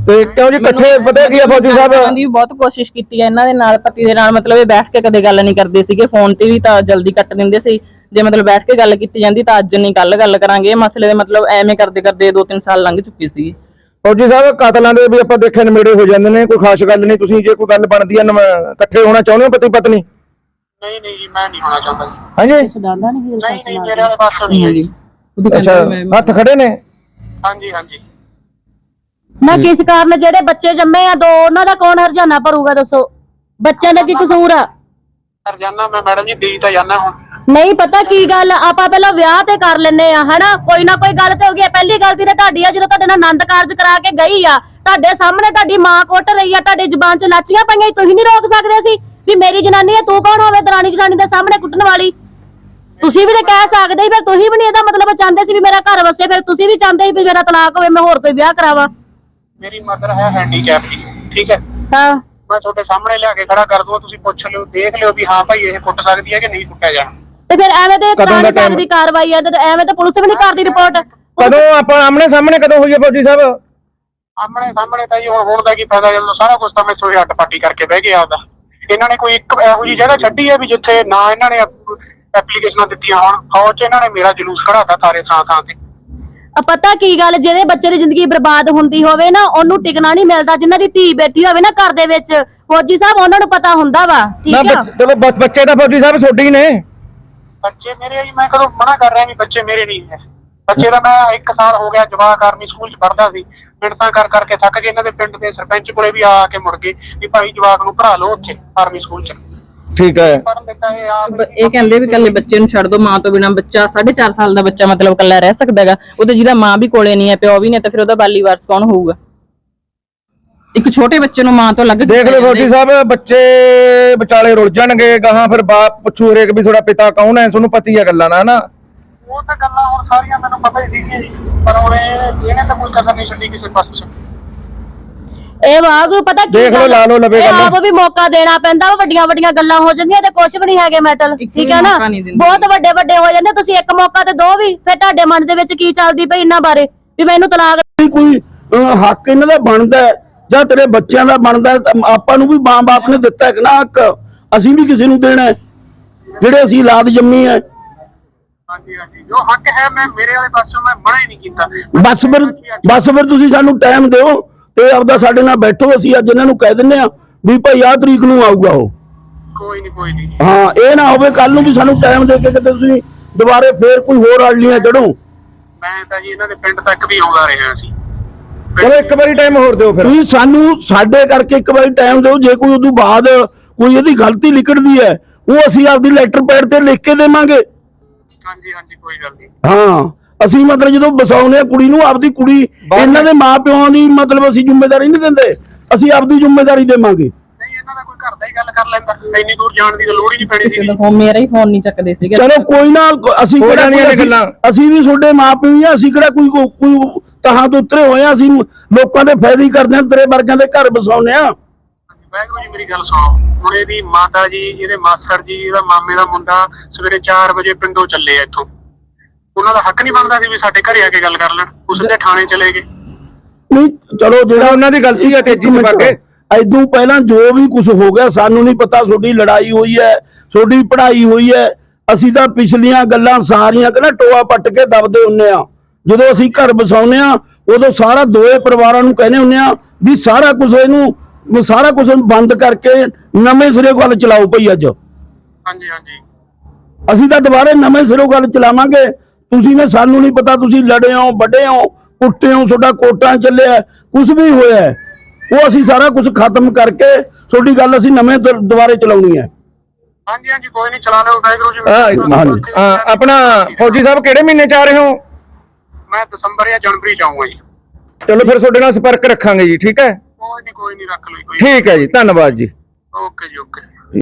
ਤੇ ਕਿਉਂ ਜੀ ਇਕੱਠੇ ਪਤਾ ਕੀ ਆ ਫੌਜੀ ਸਾਹਿਬ? ਦੀ ਬਹੁਤ ਕੋਸ਼ਿਸ਼ ਕੀਤੀ ਹੈ ਇਹਨਾਂ ਦੇ ਨਾਲ ਪਤੀ ਦੇ ਨਾਲ ਮਤਲਬ ਇਹ ਬੈਠ ਕੇ ਕਦੇ ਗੱਲ ਨਹੀਂ ਕਰਦੇ ਸੀਗੇ ਫੋਨ ਤੇ ਵੀ ਤਾਂ ਜਲਦੀ ਕੱਟ ਦਿੰਦੇ ਸੀ। ਜੇ ਮਤਲਬ ਬੈਠ ਕੇ ਗੱਲ ਕੀਤੀ ਜਾਂਦੀ ਤਾਂ ਅੱਜ ਨਹੀਂ ਕੱਲ ਗੱਲ ਕਰਾਂਗੇ ਇਹ ਮਸਲੇ ਦੇ ਮਤਲਬ ਐਵੇਂ ਕਰਦੇ ਕਰਦੇ 2-3 ਸਾਲ ਲੰਘ ਚੁੱਕੇ ਸੀ। ਫੌਜੀ ਸਾਹਿਬ ਕਤਲਾਂ ਦੇ ਵੀ ਆਪਾਂ ਦੇਖੇ ਨੇੜੇ ਹੋ ਜਾਂਦੇ ਨੇ ਕੋਈ ਖਾਸ ਗੱਲ ਨਹੀਂ ਤੁਸੀਂ ਜੇ ਕੋਈ ਗੱਲ ਬਣਦੀ ਹੈ ਨਵਾਂ ਇਕੱਠੇ ਹੋਣਾ ਚਾਹੁੰਦੇ ਹੋ ਪਤੀ ਪਤਨੀ? ਨਹੀਂ ਨਹੀਂ ਜੀ ਮੈਂ ਨਹੀਂ ਹੋਣਾ ਚਾਹੁੰਦਾ ਜੀ। ਹਾਂਜੀ? ਛਡਾਉਂਦਾ ਨਹੀਂ ਨਹੀਂ ਨਹੀਂ ਮੇਰੇ ਵਾਲੇ ਪਾਸੋਂ ਨਹੀਂ ਹੈ ਜੀ। ਅੱਛਾ ਹੱਥ ਖੜੇ ਨੇ? ਹਾਂਜੀ ਹਾਂਜੀ। ਨਾ ਕਿਸ ਕਾਰਨ ਜਿਹੜੇ ਬੱਚੇ ਜੰਮੇ ਆ ਦੋ ਉਹਨਾਂ ਦਾ ਕੌਣ ਹਰਜਾਨਾ ਭਰੂਗਾ ਦੱਸੋ? ਬੱਚਿਆਂ ਦਾ ਕੀ ਕਸੂਰ ਆ? ਸਰ ਜਾਨਾ ਮੈਂ ਮੈਡਮ ਜੀ ਦੇ ਤਾਂ ਜਾਨਾ ਹੁਣ। ਨਹੀਂ ਪਤਾ ਕੀ ਗੱਲ ਆਪਾਂ ਪਹਿਲਾਂ ਵਿਆਹ ਤੇ ਕਰ ਲੈਨੇ ਆ ਹਨਾ? ਕੋਈ ਨਾ ਕੋਈ ਗੱਲ ਤੇ ਹੋ ਗਈ ਆ। ਪਹਿਲੀ ਗਲਤੀ ਤੇ ਤੁਹਾਡੀ ਆ ਜਦੋਂ ਤੁਹਾਡੇ ਨਾਲ ਆਨੰਦ ਕਾਰਜ ਕਰਾ ਕੇ ਗਈ ਆ ਤੁਹਾਡੇ ਸਾਹਮਣੇ ਤੁਹਾਡੀ ਮਾਂ ਕੁੱਟ ਰਹੀ ਆ ਤੁਹਾਡੀ ਜ਼ੁਬਾਨ 'ਚ ਲਾਚੀਆਂ ਪਈਆਂ ਸੀ, ਤੁਸੀਂ ਨਹੀਂ ਰੋਕ ਸਕਦੇ ਸੀ ਵੀ ਮੇਰੀ ਜਨਾਨੀ ਆ ਤੂੰ ਕੌਣ ਹੋਵੇ ਦਰਾਣੀ ਜਨਾਨੀ ਦੇ ਸਾਹਮਣੇ ਕੁੱਟਣ ਵਾਲੀ? ਤੁਸੀਂ ਵੀ ਤੇ ਕਹਿ ਸਕਦੇ ਸੀ ਫਿਰ ਤੁਸੀਂ ਵੀ ਨਹੀਂ ਇਹਦਾ ਮਤਲਬ ਚਾਹੁੰਦੇ ਸੀ ਵੀ ਮੇਰਾ ਘਰ ਵਸੇ ਫਿਰ ਤੁਸੀਂ ਵੀ ਚਾਹੁੰਦੇ ਸੀ ਵੀ ਮੇਰਾ ਤਲਾਕ ਹੋਵੇ ਮੈਂ ਹੋਰ ਕੋਈ ਵਿਆਹ ਕਰਾਵਾਂ? ਮੇਰੀ ਮਦਰ ਹੈ ਹੈਂਡੀਕੈਪ ਜੀ ਠੀਕ ਹੈ? ਹਾਂ। ਮੈਂ ਤੁਹਾਡੇ ਸਾਹਮਣੇ ਲਿਆ ਕੇ ਖੜਾ ਕਰ ਦੂੰਗਾ ਤੁਸੀਂ ਪੁੱਛ ਲਿਓ ਦੇਖ ਲਿਓ ਵੀ ਹਾਂ ਭਾਈ ਇਹ ਕੁੱਟ ਸਕਦੀ ਹੈ ਕਿ ਨਹੀਂ ਕੁੱਟਿਆ ਜਾਣਾ। ਤੇ ਫਿਰ ਐਵੇਂ ਤੇ ਕਦੋਂ ਕਰਾ ਦਾ? ਸਕਦੀ ਕਾਰਵਾਈ ਆ ਤੇ ਐਵੇਂ ਤੇ ਪੁਲਿਸ ਵੀ ਨਹੀਂ ਕਰਦੀ ਰਿਪੋਰਟ ਕਦੋਂ ਆਪਾਂ ਆਮਣੇ ਸਾਹਮਣੇ ਕਦੋਂ ਹੋਈ ਹੈ ਫੌਜੀ ਸਾਹਿਬ? ਆਮਣੇ ਸਾਹਮਣੇ ਤਾਂ ਜੀ ਹੁਣ ਹੁਣ ਦਾ ਕੀ ਫਾਇਦਾ ਜਦੋਂ ਸਾਰਾ ਕੁਝ ਤਾਂ ਮੈਥੋਂ ਹੀ ਪੱਟੀ ਕਰਕੇ ਬਹਿ ਗਿਆ ਆਪਦਾ। ਇਹਨਾਂ ਨੇ ਕੋਈ ਇੱਕ ਇਹੋ ਜਿਹੀ ਜਗ੍ਹਾ ਛੱਡੀ ਹੈ ਵੀ ਜਿੱਥੇ ਨਾ ਇਹਨਾਂ ਨੇ ਐਪਲੀਕੇਸ਼ਨਾਂ ਦਿੱਤੀਆਂ ਹੋਣ ਫੌਜ 'ਚ ਇਹਨਾਂ ਨੇ ਮੇਰਾ ਜਲੂਸ ਖੜਾਤਾ ਸਾਰੇ ਥਾਂ ਥਾਂ ਤੇ। ਆ ਪਤਾ ਕੀ ਗੱਲ ਜਿਹਦੇ ਬੱਚੇ ਦੀ ਜ਼ਿੰਦਗੀ ਬਰਬਾਦ ਹੁੰਦੀ ਹੋਵੇ ਨਾ ਉਹਨੂੰ ਟਿਕਣਾ ਨਹੀਂ ਮਿਲਦਾ ਜਿਨ੍ਹਾਂ ਦੀ ਧੀ ਬੈਠੀ ਹੋਵੇ ਨਾ ਘਰ ਦੇ ਵਿੱਚ। ਫੌਜੀ ਸਾਹਿਬ ਉਹਨਾਂ ਨੂੰ ਪਤਾ ਹੁੰਦਾ ਵਾ ਨਾ ਠੀਕ ਆ? ਬੱਚ- ਚਲੋ ਬੱਚ- ਬੱਚੇ ਤਾਂ ਫੌਜੀ ਸਾਹਿਬ ਛੋਡੀ ਨੇ। ਬੱਚੇ ਮੇਰੇ ਜੀ ਮੈਂ ਕਦੋਂ ਮਨਾ ਕਰ ਰਿਹਾ ਵੀ ਬੱਚੇ ਮੇਰੇ ਨਹੀਂ ਹੈ। ਬੱਚੇ ਦਾ ਮੈਂ 1 ਸਾਲ ਹੋ ਗਿਆ ਜਵਾਕ ਆਰਮੀ ਸਕੂਲ 'ਚ ਪੜ੍ਹਦਾ ਸੀ। ਮਿੰਟਾਂ ਕਰ ਕਰਕੇ ਥੱਕ ਗਏ ਇਹਨਾਂ ਦੇ ਪਿੰਡ ਦੇ ਸਰਪੰਚ ਕੋਲੇ ਵੀ ਆ ਕੇ ਮੁੜ ਗਏ ਵੀ ਭਾਈ ਜਵਾਕ ਨੂੰ ਭਰਾ ਲਓ ਉੱਥੇ ਆਰਮੀ ਸਕੂਲ 'ਚ। ਠੀਕ ਹੈ। ਇਹ ਆਪ ਬ- ਇਹ ਕਹਿੰਦੇ ਵੀ ਕੱਲੇ ਬੱਚੇ ਨੂੰ ਛੱਡ ਦੋ ਮਾਂ ਤੋਂ ਬਿਨਾ ਬੱਚਾ 4.5 ਸਾਲ ਦਾ ਬੱਚਾ ਮਤਲਬ ਕੱਲਾ ਰਹਿ ਸਕਦਾ ਹੈਗਾ। ਉਹਦੇ ਜਿਹਦਾ ਮਾਂ ਵੀ ਕੋਲੇ ਨਹੀਂ ਹੈ ਪਿਓ ਵੀ ਨਹੀਂ ਤਾਂ ਫਿਰ ਉਹਦਾ ਬਾਲੀ ਵਾਰਸ ਕੌਣ ਹੋਊਗਾ? ਇੱਕ ਛੋਟੇ ਬੱਚੇ ਨੂੰ ਮਾਂ ਤੋਂ ਅਲੱਗ ਦੇਖ ਲਓ ਫੌਜੀ ਸਾਹਿਬ ਬੱਚੇ ਵਿਚਾਲੇ ਰੁੱਝ ਜਾਣਗੇ ਗਾਹਾਂ ਫਿਰ ਬਾਪ ਪੁੱਛੂ ਹਰੇਕ ਵੀ ਤੁਹਾਡਾ ਪਿਤਾ ਕੌਣ ਹੈ ਤੁਹਾਨੂੰ ਪਤੀ ਹੈ ਗੱਲਾਂ ਨਾ ਨਾ ਉਹ ਤਾਂ ਗੱਲਾਂ ਹੁਣ ਸਾਰੀਆਂ ਮੈਨੂੰ ਪਤਾ ਹੀ ਸੀਗੀਆਂ ਜੀ ਪਰ ਇਹ ਇਹਨੇ ਤਾਂ ਕੋਈ ਕਸਰ ਨਹੀਂ ਛੱਡੀ ਕਿਸੇ ਪਾਸੇ ਇਹ ਵਾਗੂ ਪਤਾ ਕੀ ਦੇਖ ਲਓ, ਗੱਲ ਆ? ਲਾ ਲਓ ਲਵੇ ਇਹ ਗੱਲ। ਆਪ ਵੀ ਮੌਕਾ ਦੇਣਾ ਪੈਂਦਾ ਵਾ ਵੱਡੀਆਂ ਵੱਡੀਆਂ ਗੱਲਾਂ ਹੋ ਜਾਂਦੀਆਂ ਤੇ ਕੁਝ ਵੀ ਨਹੀਂ ਹੈਗੇ ਮੈਟਲ ਇੱਕ ਠੀਕ ਹੈ ਨਾ ਮੌਕਾ ਨਹੀਂ ਦਿੰਦੇ। ਬਹੁਤ ਵੱਡੇ ਵੱਡੇ ਹੋ ਜਾਂਦੇ ਤੁਸੀਂ ਇੱਕ ਮੌਕਾ ਤੇ ਦੋ ਵੀ ਫਿਰ ਤੁਹਾਡੇ ਮਨ ਦੇ ਵਿੱਚ ਕੀ ਚੱਲਦੀ ਪਈ ਇਹਨਾਂ ਬਾਰੇ ਵੀ ਮੈਨੂੰ ਤਲਾਕ ਵੀ ਕੋਈ ਅਹ, ਹੱਕ ਇਹਨਾਂ ਦਾ ਬਣਦਾ ਹੈ ਜਾਂ ਤੇਰੇ ਬੱਚਿਆਂ ਦਾ ਬਣਦਾ ਆਪਾਂ ਨੂੰ ਵੀ ਮਾਂ-ਬਾਪ ਨੇ ਦਿੱਤਾ ਹੈ ਕਿ ਨਾ ਹੱਕ। ਅਸੀਂ ਵੀ ਕਿਸੇ ਨੂੰ ਦੇਣਾ ਹੈ। ਜਿਹੜੇ ਅਸੀਂ ਔਲਾਦ ਜੰਮੀ ਹੈ ਹਾਂਜੀ ਹਾਂਜੀ। ਜੋ ਹੱਕ ਹੈ ਮੈਂ ਮੇਰੇ ਵਾਲੇ ਪਾਸੋਂ ਮੈਂ ਮਨਾ ਹੀ ਨਹੀਂ ਕੀਤਾ। ਬਸ ਫਿਰ ਬਸ ਫਿਰ ਤੁਸੀਂ ਸਾਨੂੰ ਟਾਈਮ ਦਿਓ ਤੇ ਆਪਦਾ ਸਾਡੇ ਨਾਲ ਬੈਠੋ। ਅਸੀਂ ਅੱਜ ਇਹਨਾਂ ਨੂੰ ਕਹਿ ਦਿੰਨੇ ਆ ਵੀ ਭਾਈ ਆਹ ਤਰੀਕ ਨੂੰ ਆਊਗਾ ਉਹ। ਕੋਈ ਨਹੀਂ ਕੋਈ ਨਹੀਂ ਹਾਂ ਇਹ ਨਾ ਹੋਵੇ ਕੱਲ ਨੂੰ ਵੀ ਸਾਨੂੰ ਟਾਈਮ ਦੇ ਕੇ ਕਿਤੇ ਤੁਸੀਂ ਦੁਬਾਰੇ ਫੇਰ ਕੋਈ ਹੋਰ ਅੜਲੀਆਂ ਚੜੋ ਮੈਂ ਤਾਂ ਜੀ ਇਹਨਾਂ ਦੇ ਪਿੰਡ ਤੱਕ ਵੀ ਆਉਂਦਾ ਰਿਹਾ ਸੀ। ਚਲੋ ਇੱਕ ਵਾਰੀ ਟਾਈਮ ਹੋਰ ਦਿਓ ਫਿਰ। ਤੁਸੀਂ ਸਾਨੂੰ ਸਾਡੇ ਕਰਕੇ ਇੱਕ ਵਾਰੀ ਟਾਈਮ ਦਿਓ ਜੇ ਕੋਈ ਉਦੋਂ ਬਾਅਦ ਕੋਈ ਇਹਦੀ ਗਲਤੀ ਲਿਖੜਦੀ ਹੈ ਉਹ ਅਸੀਂ ਆਪਦੀ ਲੈਟਰ ਪੈਡ ਤੇ ਲਿਖ ਕੇ ਦੇਵਾਂਗੇ। ਹਾਂਜੀ ਹਾਂਜੀ ਕੋਈ ਗੱਲ ਨਹੀਂ। ਹਾਂ ਅਸੀਂ ਮਤਲਬ ਜਦੋਂ ਬਸਾਉਨੇ ਆ ਕੁੜੀ ਨੂੰ ਆਪਦੀ ਕੁੜੀ ਇਹਨਾਂ ਦੇ ਮਾਪਿਆਂ ਦੀ ਮਤਲਬ ਅਸੀਂ ਜ਼ਿੰਮੇਵਾਰੀ ਨਹੀਂ ਦਿੰਦੇ ਅਸੀਂ ਆਪਦੀ ਜ਼ਿੰਮੇਵਾਰੀ ਦੇਵਾਂਗੇ। ਨਹੀਂ ਇਹਨਾਂ ਦਾ ਕੋਈ ਘਰ ਦਾ ਹੀ ਗੱਲ ਕਰ ਲੈਂਦਾ ਇੰਨੀ ਦੂਰ ਜਾਣ ਦੀ ਲੋੜ ਹੀ ਨਹੀਂ ਪੈਣੀ ਸੀ ਦਾ ਫੋਨ ਮੇਰਾ ਹੀ ਫੋਨ ਨਹੀਂ ਚੱਕਦੇ ਸੀਗੇ। ਚਲੋ ਕੋਈ ਨਾ ਅਸੀਂ ਕਿਹੜਾ। ਅਸੀਂ ਵੀ ਤੁਹਾਡੇ ਮਾਪੇ ਹੀ ਆ ਅਸੀਂ ਕਿਹੜਾ ਕੋਈ ਕੋਈ ਤਹਾਂ ਤੋਂ ਉਤਰੇ ਹੋਏ ਆ ਅਸੀਂ ਲੋਕਾਂ ਦੇ ਫਾਇਦੇ ਹੀ ਕਰਦੇ ਆ ਤੇਰੇ ਵਰਗਿਆਂ ਦੇ ਘਰ ਬਸਾਉਨੇ ਆ ਵਾਹਿਗੁਰੂ ਜੀ ਮੇਰੀ ਗੱਲ ਸੁਣੋ। ਹੁਣ ਇਹਦੀ ਮਾਤਾ ਜੀ ਇਹਦੇ ਮਾਸੜ ਜੀ ਇਹਦਾ ਮਾਮੇ ਦਾ ਮੁੰਡਾ ਸਵੇਰੇ 4 ਵਜੇ ਪਿੰਡੋਂ ਚੱਲੇ ਆ ਇੱਥੋਂ। ਉਹਨਾਂ ਦਾ ਹੱਕ ਨਹੀਂ ਬਣਦਾ ਸੀ ਵੀ ਸਾਡੇ ਘਰੇ ਆ ਕੇ ਗੱਲ ਕਰ ਲੈਣ। ਉਸ ਦੇ ਥਾਣੇ ਚਲੇ ਗਏ। ਨਹੀਂ ਚਲੋ ਜਿਹੜਾ ਉਹਨਾਂ ਦੀ ਗਲਤੀ ਹੈ ਤੇਜ਼ੀ ਚ ਬਾਕੇ ਐਦੋਂ ਪਹਿਲਾਂ ਜੋ ਵੀ ਕੁਝ ਹੋ ਗਿਆ ਸਾਨੂੰ ਨਹੀਂ ਪਤਾ ਤੁਹਾਡੀ ਲੜਾਈ ਹੋਈ ਹੈ ਤੁਹਾਡੀ ਪੜ੍ਹਾਈ ਹੋਈ ਹੈ। ਅਸੀਂ ਤਾਂ ਪਿਛਲੀਆਂ ਗੱਲਾਂ ਸਾਰੀਆਂ ਕਹਿੰਦਾ ਟੋਆ ਪੱਟ ਕੇ ਦਬਦੇ ਹੁੰਨੇ ਆ ਜਦੋਂ ਅਸੀਂ ਘਰ ਬਸਾਉਨੇ ਆ ਉਦੋਂ ਸਾਰਾ ਦੋਏ ਪਰਿਵਾਰਾਂ ਨੂੰ ਕਹਿੰਦੇ ਹੁੰਨੇ ਆ ਵੀ ਸਾਰਾ ਕੁਝ ਇਹਨੂੰ ਸਾਰਾ ਕੁਝ ਬੰਦ ਕਰਕੇ ਨਵੇਂ ਸਿਰੇ ਗੱਲ ਚਲਾਓ ਭਈ ਅੱਜ। ਹਾਂਜੀ ਹਾਂਜੀ। ਅਸੀਂ ਤਾਂ ਦੁਬਾਰੇ ਨਵੇਂ ਸਿਰੋਂ ਗੱਲ ਚਲਾਵਾਂਗੇ। ਤੁਸੀਂ ਨੇ ਸਾਨੂੰ ਨਹੀਂ ਪਤਾ ਤੁਸੀਂ ਲੜੇ ਹੋ ਵੱਡੇ ਹੋ ਕੁੱਟੇ ਹੋ ਤੁਹਾਡਾ ਕੋਟਾਂ ਚੱਲਿਆ ਕੁਝ ਵੀ ਹੋਇਆ। ਉਹ ਅਸੀਂ ਸਾਰਾ ਕੁਝ ਖਤਮ ਕਰਕੇ ਤੁਹਾਡੀ ਗੱਲ ਅਸੀਂ ਨਵੇਂ ਦੁਬਾਰੇ ਚਲਾਉਣੀ ਹੈ। ਹਾਂਜੀ ਹਾਂਜੀ ਕੋਈ ਨਹੀਂ ਚਲਾ ਲਿਓ ਵਾਹਿਗੁਰੂ ਜੀ ਆਪਣਾ ਫੌਜੀ ਸਾਹਿਬ ਕਿਹੜੇ ਮਹੀਨੇ ਚ ਆ ਰਹੇ ਹੋ? ਮੈਂ ਦਸੰਬਰ ਜਾਂ ਜਨਵਰੀ ਚ ਆਊਂਗਾ ਜੀ। ਚਲੋ ਫਿਰ ਤੁਹਾਡੇ ਨਾਲ ਸੰਪਰਕ ਰੱਖਾਂਗੇ ਜੀ ਠੀਕ ਹੈ? ਕੋਈ ਨਹੀਂ ਕੋਈ ਨਹੀਂ ਰੱਖ ਜੀ, ਕੋਈ ਠੀਕ ਹੈ ਜੀ ਧੰਨਵਾਦ ਜੀ। ਓਕੇ ਜੀ ਓਕੇ।